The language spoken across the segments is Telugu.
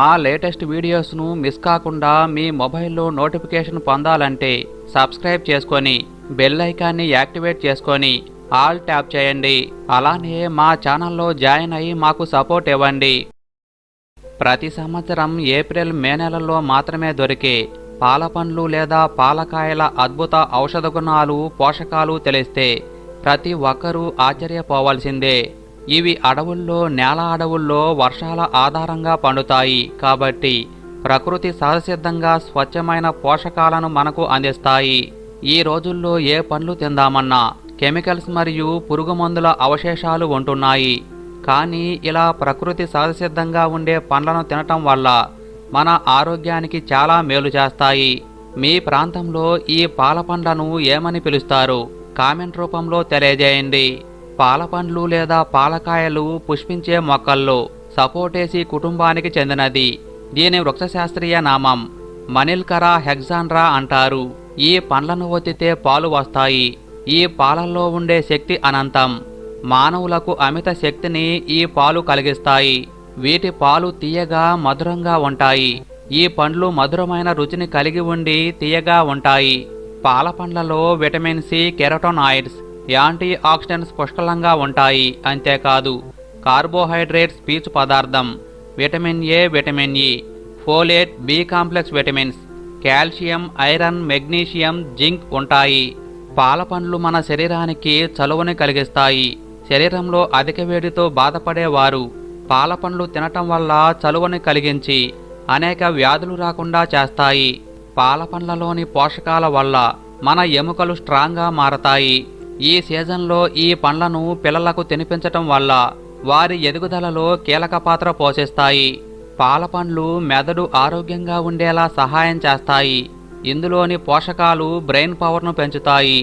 మా లేటెస్ట్ వీడియోస్ను మిస్ కాకుండా మీ మొబైల్లో నోటిఫికేషన్ పొందాలంటే సబ్స్క్రైబ్ చేసుకొని బెల్ ఐకాన్ని యాక్టివేట్ చేసుకొని ఆల్ ట్యాప్ చేయండి. అలానే మా ఛానల్లో జాయిన్ అయ్యి మాకు సపోర్ట్ ఇవ్వండి. ప్రతి సంవత్సరం ఏప్రిల్ మే నెలల్లో మాత్రమే దొరికే పాల పండ్లు లేదా పాలకాయల అద్భుత ఔషధ గుణాలు పోషకాలు తెలిస్తే ప్రతి ఒక్కరూ ఆశ్చర్యపోవాల్సిందే. ఇవి అడవుల్లో నేల అడవుల్లో వర్షాల ఆధారంగా పండుతాయి. కాబట్టి ప్రకృతి సహజసిద్ధంగా స్వచ్ఛమైన పోషకాలను మనకు అందిస్తాయి. ఈ రోజుల్లో ఏ పండ్లు తిందామన్నా కెమికల్స్ మరియు పురుగు మందుల అవశేషాలు ఉంటున్నాయి. కానీ ఇలా ప్రకృతి సహజసిద్ధంగా ఉండే పండ్లను తినటం వల్ల మన ఆరోగ్యానికి చాలా మేలు చేస్తాయి. మీ ప్రాంతంలో ఈ పాల పండ్లను ఏమని పిలుస్తారు? కామెంట్ రూపంలో తెలియజేయండి. పాల పండ్లు లేదా పాలకాయలు పుష్పించే మొక్కల్లో సపోటేసి కుటుంబానికి చెందినది. దీని వృక్షశాస్త్రీయ నామం మనిల్కరా హెగ్జాండ్రా అంటారు. ఈ పండ్లను ఒత్తితే పాలు వస్తాయి. ఈ పాలల్లో ఉండే శక్తి అనంతం. మానవులకు అమిత శక్తిని ఈ పాలు కలిగిస్తాయి. వీటి పాలు తీయగా మధురంగా ఉంటాయి. ఈ పండ్లు మధురమైన రుచిని కలిగి ఉండి తీయగా ఉంటాయి. పాల పండ్లలో vitamin C carotenoids antioxidants పుష్కలంగా ఉంటాయి అంతేకాదు కార్బోహైడ్రేట్స్ పీచు పదార్థం vitamin A vitamin E folate B complex vitamins calcium iron magnesium zinc ఉంటాయి. పాల పండ్లు మన శరీరానికి చలువని కలిగిస్తాయి. శరీరంలో అధిక వేడితో బాధపడేవారు పాల పండ్లు తినటం వల్ల చలువని కలిగించి అనేక వ్యాధులు రాకుండా చేస్తాయి. పాల పండ్లలోని పోషకాల వల్ల మన ఎముకలు స్ట్రాంగ్గా మారతాయి. ఈ సీజన్లో ఈ పండ్లను పిల్లలకు తినిపించటం వల్ల వారి ఎదుగుదలలో కీలక పాత్ర పోషిస్తాయి. పాల పండ్లు మెదడు ఆరోగ్యంగా ఉండేలా సహాయం చేస్తాయి. ఇందులోని పోషకాలు బ్రెయిన్ పవర్ను పెంచుతాయి.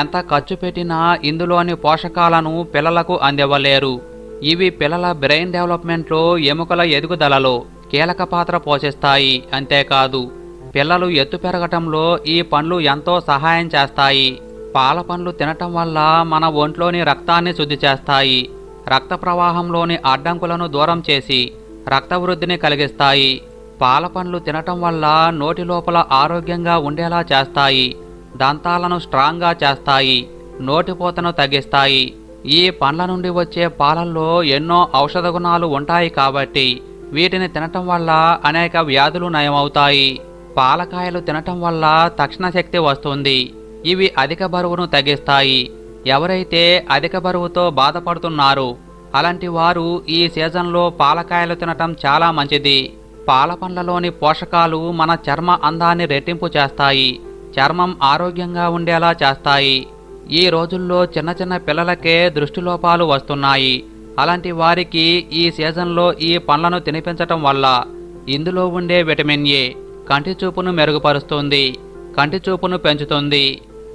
ఎంత ఖర్చు పెట్టినా ఇందులోని పోషకాలను పిల్లలకు అందివ్వలేరు. ఇవి పిల్లల బ్రెయిన్ డెవలప్మెంట్లో ఎముకల ఎదుగుదలలో కీలక పాత్ర పోషిస్తాయి. అంతేకాదు పిల్లలు ఎత్తు పెరగటంలో ఈ పండ్లు ఎంతో సహాయం చేస్తాయి. పాల పండ్లు తినటం వల్ల మన ఒంట్లోని రక్తాన్ని శుద్ధి చేస్తాయి. రక్త ప్రవాహంలోని అడ్డంకులను దూరం చేసి రక్త వృద్ధిని కలిగిస్తాయి. పాల పండ్లు తినటం వల్ల నోటి లోపల ఆరోగ్యంగా ఉండేలా చేస్తాయి. దంతాలను స్ట్రాంగ్గా చేస్తాయి. నోటిపోతను తగ్గిస్తాయి. ఈ పండ్ల నుండి వచ్చే పాలల్లో ఎన్నో ఔషధ గుణాలు ఉంటాయి కాబట్టి వీటిని తినటం వల్ల అనేక వ్యాధులు నయమవుతాయి. పాలకాయలు తినటం వల్ల తక్షణ శక్తి వస్తుంది. ఇవి అధిక బరువును తగ్గిస్తాయి. ఎవరైతే అధిక బరువుతో బాధపడుతున్నారో అలాంటి వారు ఈ సీజన్లో పాలకాయలు తినటం చాలా మంచిది. పాల పండ్లలోని పోషకాలు మన చర్మ అందాన్ని రెట్టింపు చేస్తాయి. చర్మం ఆరోగ్యంగా ఉండేలా చేస్తాయి. ఈ రోజుల్లో చిన్న చిన్న పిల్లలకే దృష్టిలోపాలు వస్తున్నాయి. అలాంటి వారికి ఈ సీజన్లో ఈ పండ్లను తినిపించటం వల్ల ఇందులో ఉండే విటమిన్ ఏ కంటి చూపును మెరుగుపరుస్తుంది కంటి చూపును పెంచుతుంది.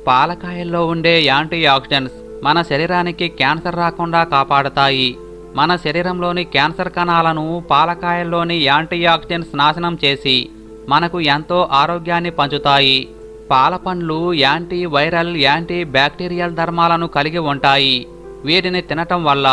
పాలకాయల్లో ఉండే యాంటీ ఆక్సిడెంట్స్ మన శరీరానికి క్యాన్సర్ రాకుండా కాపాడతాయి. మన శరీరంలోని క్యాన్సర్ కణాలను పాలకాయల్లోని యాంటీ ఆక్సిడెంట్స్ నాశనం చేసి మనకు ఎంతో ఆరోగ్యాన్ని పంచుతాయి. పాల పండ్లు యాంటీ వైరల్ యాంటీ బ్యాక్టీరియల్ ధర్మాలను కలిగి ఉంటాయి. వీటిని తినటం వల్ల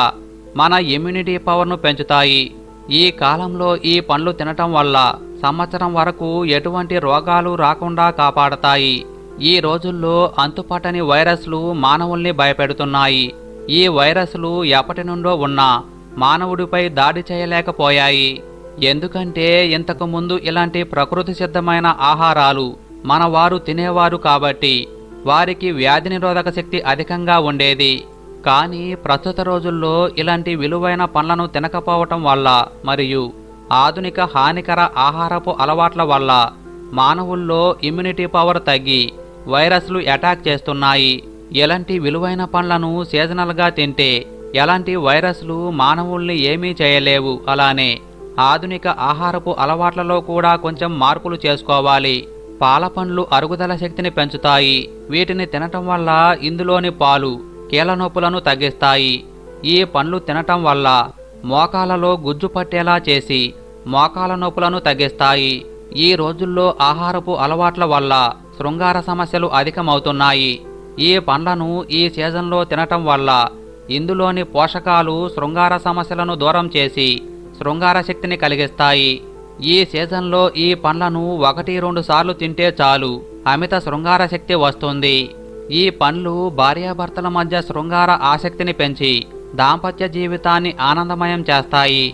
మన ఇమ్యూనిటీ పవర్ను పెంచుతాయి. ఈ కాలంలో ఈ పండ్లు తినటం వల్ల సంవత్సరం వరకు ఎటువంటి రోగాలు రాకుండా కాపాడతాయి. ఈ రోజుల్లో అంతుపాటని వైరస్లు మానవుల్ని భయపెడుతున్నాయి. ఈ వైరస్లు ఎప్పటి నుండో ఉన్నా మానవుడిపై దాడి చేయలేకపోయాయి. ఎందుకంటే ఇంతకు ముందు ఇలాంటి ప్రకృతి సిద్ధమైన ఆహారాలు మనవారు తినేవారు కాబట్టి వారికి వ్యాధి నిరోధక శక్తి అధికంగా ఉండేది. కానీ ప్రస్తుత రోజుల్లో ఇలాంటి విలువైన పండ్లను తినకపోవటం వల్ల మరియు ఆధునిక హానికర ఆహారపు అలవాట్ల వల్ల మానవుల్లో ఇమ్యూనిటీ పవర్ తగ్గి వైరస్లు అటాక్ చేస్తున్నాయి. ఎలాంటి విలువైన పండ్లను సీజనల్గా తింటే ఎలాంటి వైరస్లు మానవుల్ని ఏమీ చేయలేవు అలానే ఆధునిక ఆహారపు అలవాట్లలో కూడా కొంచెం మార్పులు చేసుకోవాలి. పాల పండ్లు అరుగుదల శక్తిని పెంచుతాయి. వీటిని తినటం వల్ల ఇందులోని పాలు కీళ్ళ నొప్పులను తగ్గిస్తాయి. ఈ పండ్లు తినటం వల్ల మోకాలలో గుజ్జు పట్టేలా చేసి మోకాల నొప్పులను తగ్గిస్తాయి. ఈ రోజుల్లో ఆహారపు అలవాట్ల వల్ల శృంగార సమస్యలు అధికమవుతున్నాయి. ఈ పండ్లను ఈ సీజన్లో తినటం వల్ల ఇందులోని పోషకాలు శృంగార సమస్యలను దూరం చేసి శృంగార శక్తిని కలిగిస్తాయి. ఈ సీజన్లో ఈ పండ్లను ఒకటి రెండు సార్లు తింటే చాలు అమిత శృంగార శక్తి వస్తుంది. ఈ పండ్లు భార్యాభర్తల మధ్య శృంగార ఆసక్తిని పెంచి దాంపత్య జీవితాన్ని ఆనందమయం చేస్తాయి.